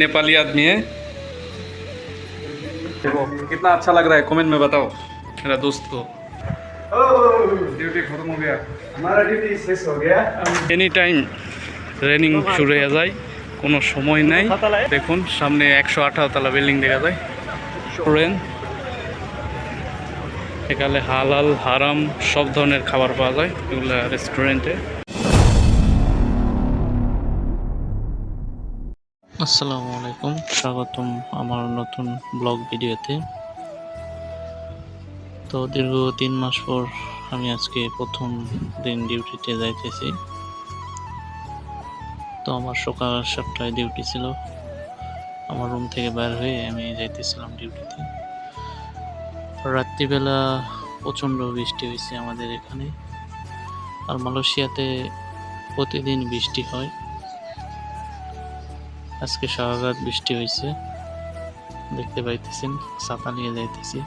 नेपाली आदमी है देखो कितना अच्छा लग रहा है कमेंट में बताओ मेरा दोस्त को ड्यूटी खत्म हो गया हमारा ड्यूटी शेष हो गया এনি টাইম ট্রেনিং শুরু হয়ে যায় কোনো সময় নাই দেখুন সামনে একশো আঠারো তলা বিল্ডিং দেখা যায় ট্রেন এখানে হালাল হারাম সব ধরনের খাবার পাওয়া যায় এগুলো রেস্টুরেন্টে আসসালামু আলাইকুম স্বাগতম আমার নতুন ব্লগ ভিডিওতে। তো দীর্ঘ তিন মাস পর আমি আজকে প্রথম দিন ডিউটিতে যাইতেছি। তো আমার সকাল সাতটায় ডিউটি ছিল। আমার রুম থেকে বের হয়ে আমি যাইতেছিলাম ডিউটিতে। রাত্রিবেলা প্রচণ্ড বৃষ্টি হয়েছে আমাদের এখানে। আর মালয়েশিয়াতে প্রতিদিন বৃষ্টি হয়। আজকে সারা রাত বৃষ্টি হয়েছে। দেখতে পাইতেছেন, ছাতা নিয়ে যাইতেছি।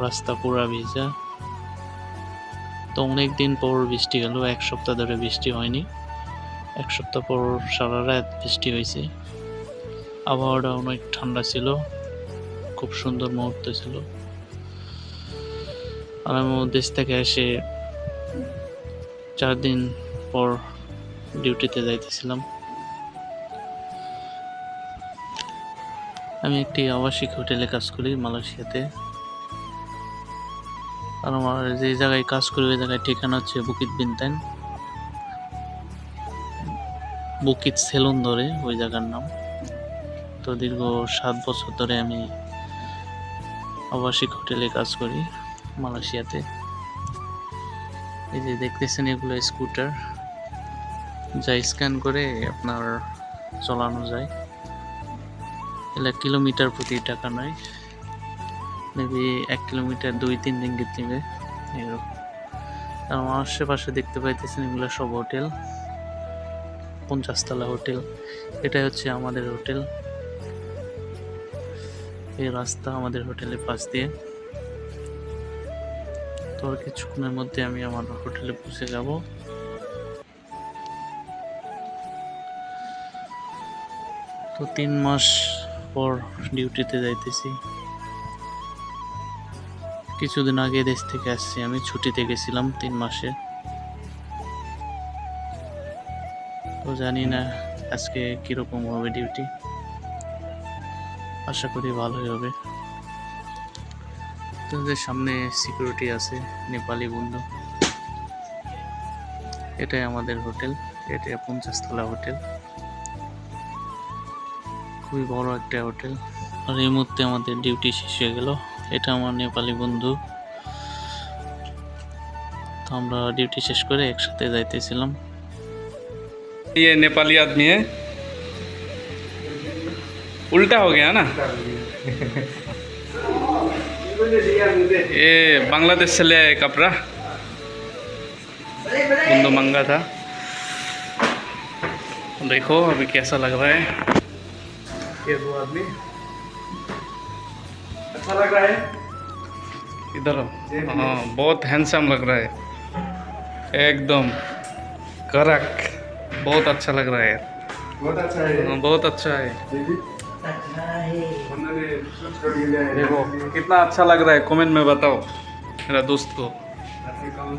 রাস্তা পুরা ভিজা। তো অনেক দিন পর বৃষ্টি হলো এক সপ্তাহ ধরে বৃষ্টি হয়নি। এক সপ্তাহ পর সারা রাত বৃষ্টি হয়েছে। আবহাওয়াটা অনেক ঠান্ডা ছিল, খুব সুন্দর মুহূর্ত ছিল। আর আমি দেশ থেকে এসে চার দিন পর ডিউটিতে যাইতেছিলাম। আমি একটি আবাসিক হোটেলে কাজ করি, মালয়েশিয়াতে। আর আমার যে জায়গায় কাজ করি, ওই জায়গায় ঠিকানা হচ্ছে বুকিত বিনতেন। বুকিত সেলুন ধরে, ওই জায়গার নাম। তো দীর্ঘ সাত বছর ধরে আমি আবাসিক হোটেলে কাজ করি, মালয়েশিয়াতে। এই যে দেখতেছেন এগুলো স্কুটার যা স্ক্যান করে আপনার চলানো যায়। এগুলা কিলোমিটার প্রতি টাকা নয়। মেবি এক কিলোমিটার, দুই, তিন রিঙ্গিত নেবে। এরকম। আমার আশেপাশে দেখতে পাইতেছেন এগুলো সব হোটেল। পঞ্চাশতলা হোটেল। এটাই হচ্ছে আমাদের হোটেল। এই রাস্তা আমাদের হোটেলের পাশ দিয়ে। তো আর কিছুক্ষণের মধ্যে আমি আমার হোটেলে পৌঁছে যাব। তো তিন মাস পর ডিউটিতে যাইতেছি। কিছুদিন আগে দেশ থেকে আসছি আমি, ছুটিতে গেছিলাম তিন মাসে। তো জানি না আজকে কীরকম হবে ডিউটি আশা করি ভালোই হবে। তোদের সামনে সিকিউরিটি আছে, নেপালি বন্ধু। এটাই আমাদের হোটেল এটা পঞ্চাশতলা হোটেল। খুবই বড় একটা হোটেল আর এই মুহূর্তে আমাদের ডিউটি শেষ হয়ে গেল এটা আমার নেপালি বন্ধু তো আমরা ডিউটি শেষ করে একসাথে যাইতেছিলাম ये नेपाली आदमी है उल्टा हो गया ना ये बांग्लादेश से ले आए कपड़ा बंदो मंगा था देखो अभी कैसा लग रहा है ये दो आदमी। अच्छा लग रहा है? इधर हो। हाँ बहुत हैंडसम लग रहा है। एकदम करक बहुत अच्छा लग रहा है यार। बहुत अच्छा है। हाँ, बहुत अच्छा है। है देखो कितना अच्छा लग रहा है। कमेंट में बताओ मेरा दोस्त को। आपने कौन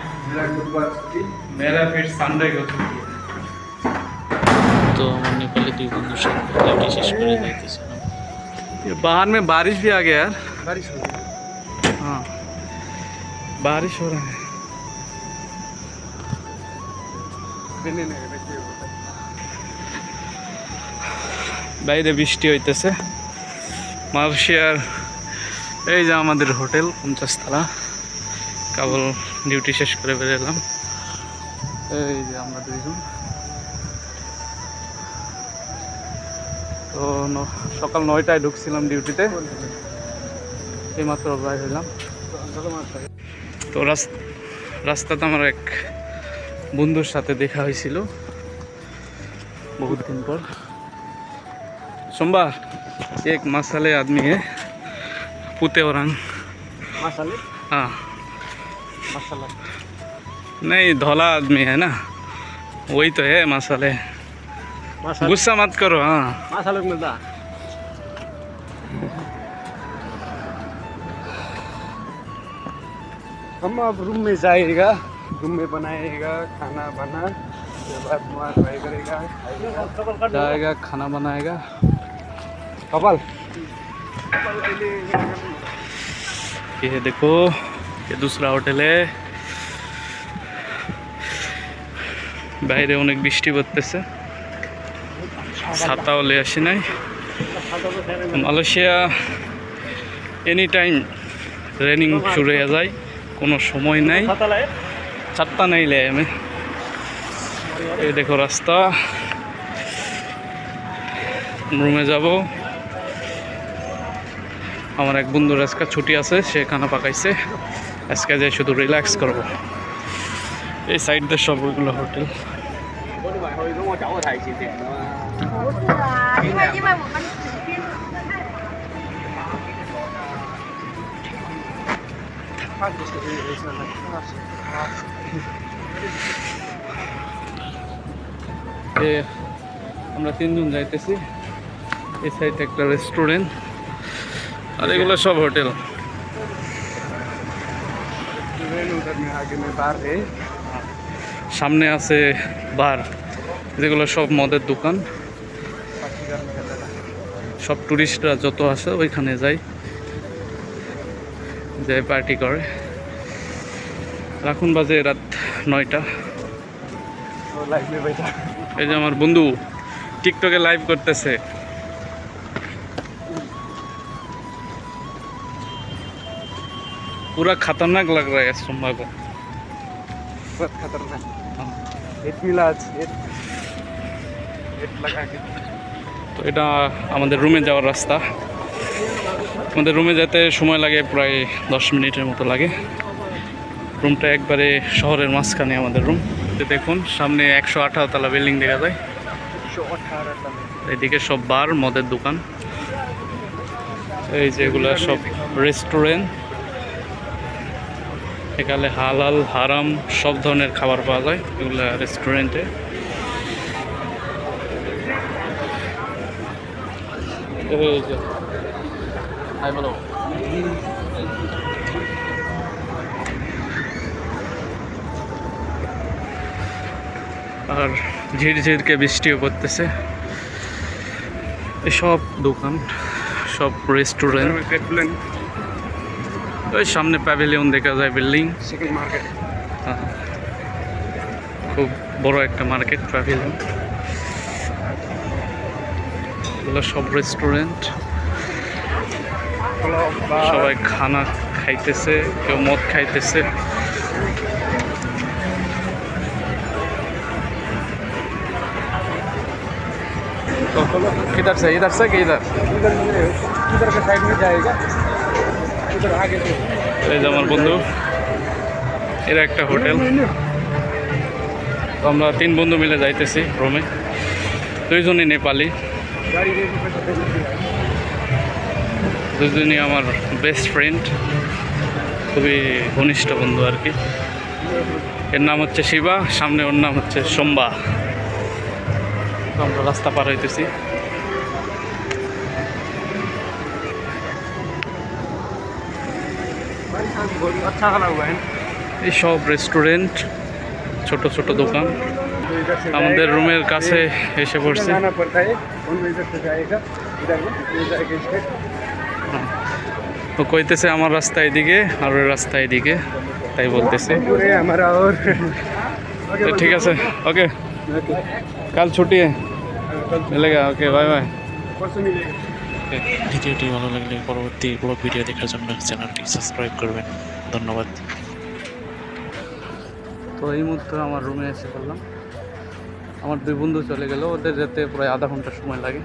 मेरा बुधवार छुट्टी मेरा फिर संडे को छुट्टी है তো আমার নেপালি দুই বন্ধুর সাথে ডিউটি শেষ করে যাইতেছিলাম ये बाहर में बारिश भी आ गया यार बारिश हो गई हाँ बारिश हो रहा है नहीं नहीं देखिए বাইরে বৃষ্টি হইতেছে মালয়েশিয়ার এই যে আমাদের হোটেল পঞ্চাশতলা কাবল ডিউটি শেষ করে বেরোলাম এই যে আমরা দুইজন। তো সকাল নয়টায় ঢুকছিলাম ডিউটিতে এইমাত্র বাইর হইলাম। তো রাস্তা রাস্তাতে আমার এক বন্ধুর সাথে দেখা হয়েছিল। বহুত দিন পর। সোমবার এক মাসালে আদমি পুতে ওরাং। মাসালে? হ্যাঁ। मसाला। नहीं धौला आदमी है ना? वही तो है मसाले। गुस्सा मत करो हाँ। मसाला मिलता हम अब रूम में जाएगा रूम में बनाएगा खाना बना उसके बाद वहाँ ट्राई करेगा जाएगा खाना बनाएगा। कपाल। ये देखो ये दूसरा होटल है বাইরে অনেক বৃষ্টি পড়তেছে ছাতাও লে আসি নাই মালয়েশিয়া এনি টাইম রেনিং শুরু হয়ে যায় কোনো সময় নাই ছাত্তা নাই লে আমি এই দেখো রাস্তা রুমে যাব আমার এক বন্ধুর আজকে ছুটি আছে সে খানা পাকাইছে আজকে যে শুধু রিল্যাক্স করব। এই সাইড সব সবগুলো হোটেল আমরা তিনজন যাইতেছি। এই সাইডে একটা রেস্টুরেন্ট আর এগুলো সব হোটেল সামনে আছে বার যেগুলো সব মদের দোকান সব টুরিস্টরা যত আসে ওইখানে যায় যায় পার্টি করে এখন বাজে রাত নয়টা और लाइफ में बैठा এই যে আমার বন্ধু টিকটকে লাইভ করতেছে पूरा खतरनाक लग रहा है सुम्मा को बहुत खतरनाक हिट मिला आज हिट हिट लगा के তো এটা আমাদের রুমে যাওয়ার রাস্তা আমাদের রুমে যেতে সময় লাগে প্রায় দশ মিনিটের মতো লাগে রুমটা একবারে শহরের মাঝখানে আমাদের রুম দেখুন সামনে একশো আঠারো তলা বিল্ডিং দেখা যায় शो अठारह तले এদিকে সব বার মদের দোকান এই যেগুলো সব রেস্টুরেন্ট এখানে হালাল, হারাম সব ধরনের খাবার পাওয়া যায় এগুলো রেস্টুরেন্টে আর ঝিরঝিরকে বৃষ্টিও পড়তেছে। এসব দোকান, সব রেস্টুরেন্ট ওই সামনে প্যাভিলিয়ন দেখা যায় বিল্ডিং सेकंड मार्केट খুব বড় একটা মার্কেট প্যাভিলিয়ন এগুলো সব রেস্টুরেন্ট क्लब बार সবাই খানা খাইতেছে কেউ মদ খাইতেছে तो किधर से इधर से कि इधर इधर में- इधर के साइड में जाएगा इधर आगे से আমার বন্ধু। এরা একটা হোটেল। তো আমরা তিন বন্ধু মিলে যাইতেছি রোমে। দুইজনই নেপালি। দুজনই আমার বেস্ট ফ্রেন্ড খুবই ঘনিষ্ঠ বন্ধু আর কি। এর নাম হচ্ছে শিবা, সামনে ওর নাম হচ্ছে সোম্বা। আমরা রাস্তা পার হইতেছি। अच्छा खाना हुआ है এই সব রেস্টুরেন্ট ছোট ছোট দোকান तो इधर से আমাদের जाएगा, রুমের কাছে এসে इधर পড়ছে जाना पड़ता है उन इधर से जाएगा इधर में ये जाएगा स्ट्रेट তো কইতেছে আমার রাস্তা এদিকে আর ওর রাস্তা এদিকে তাই বলতেছে पूरे हमारा और তো ঠিক আছে ওকে কাল ছুটি है मिलेगा ओके बाय बाय परसों मिलेगा ভিডিওটি ভালো লাগলে পরবর্তী ব্লগ ভিডিও দেখার জন্য চ্যানেলটি সাবস্ক্রাইব করবেন। ধন্যবাদ। তো এই মুহূর্তে আমার রুমে এসে পড়লাম। আমার দুই বন্ধু চলে গেল। ওদের যেতে প্রায় আধা ঘণ্টা সময় লাগে।